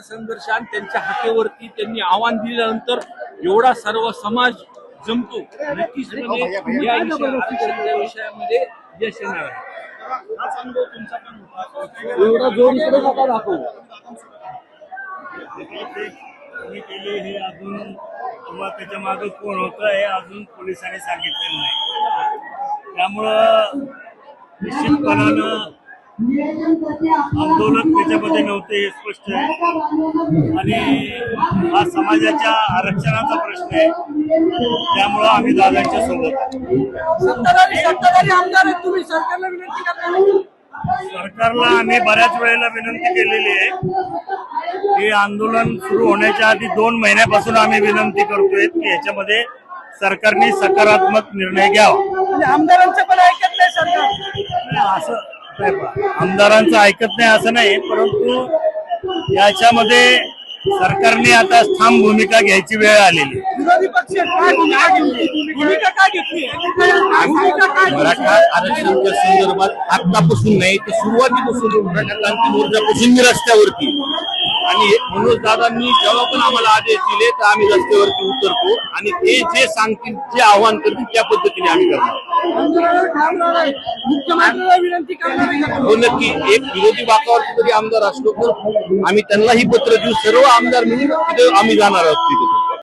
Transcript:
संघर्ष आणि त्यांच्या हाकेवरती त्यांनी आव्हान दिल्यानंतर एवढा सर्व समाज जमतो. नक्कीच म्हणजे या विषया- आरक्षणाच्या विषयामध्ये यश येणार आहे. हाच अनुभव तुमचा पण होता एवढा जोर इकडे नका दाखवू. कोणी केले हे अजून किंवा त्याच्यामागे कोण होतं हे अजून पोलिसांनी सांगितलेलं नाही त्यामुळं निश्चितपणानं आंदोलन त्याच्यामध्ये नव्हते हे स्पष्ट आहे. आणि हा समाजाच्या आरक्षणाचा प्रश्न आहे. त्यामुळं आम्ही दादांच्या सोबत आहे. सत्ताधारी सत्ताधारी आमदार आहेत तुम्ही. सरकारला विनंती सरकारला आम्ही बऱ्याच वेळेला विनंती केलेली आहे. हे आंदोलन सुरू होण्याच्या आधी दोन महिन्यापासून आम्ही विनंती करतोय की याच्यामध्ये सरकारने सकारात्मक निर्णय घ्यावा. आमदारांचं पण ऐकत नाही सरकार. असं आमदारांचं ऐकत नाही असं नाही परंतु याच्यामध्ये सरकारने आता ठाम भूमिका घ्यायची वेळ आलेली. आहे. विरोधी पक्ष काय भूमिका घेतली? भूमिका? काय घेतली? भूमिका काय मराठा आरक्षणाच्या संदर्भात आतापासून नाही तर सुरुवातीपासून मराठा क्रांती मोर्चापासून मी रस्त्यावरती. आणि मनोज दादांनी जेव्हा पण आम्हाला आदेश दिले तर आम्ही रस्त्यावरती उतरतो आणि ते जे सांगतील जे आव्हान करतील त्या पद्धतीने आम्ही करतो विनंती हो नक्की. एक विरोधी बाकावरती जरी आमदार असलो तर आम्ही त्यांनाही पत्र देऊ. सर्व आमदार मिळून तिथे आम्ही जाणार आहोत तिथे.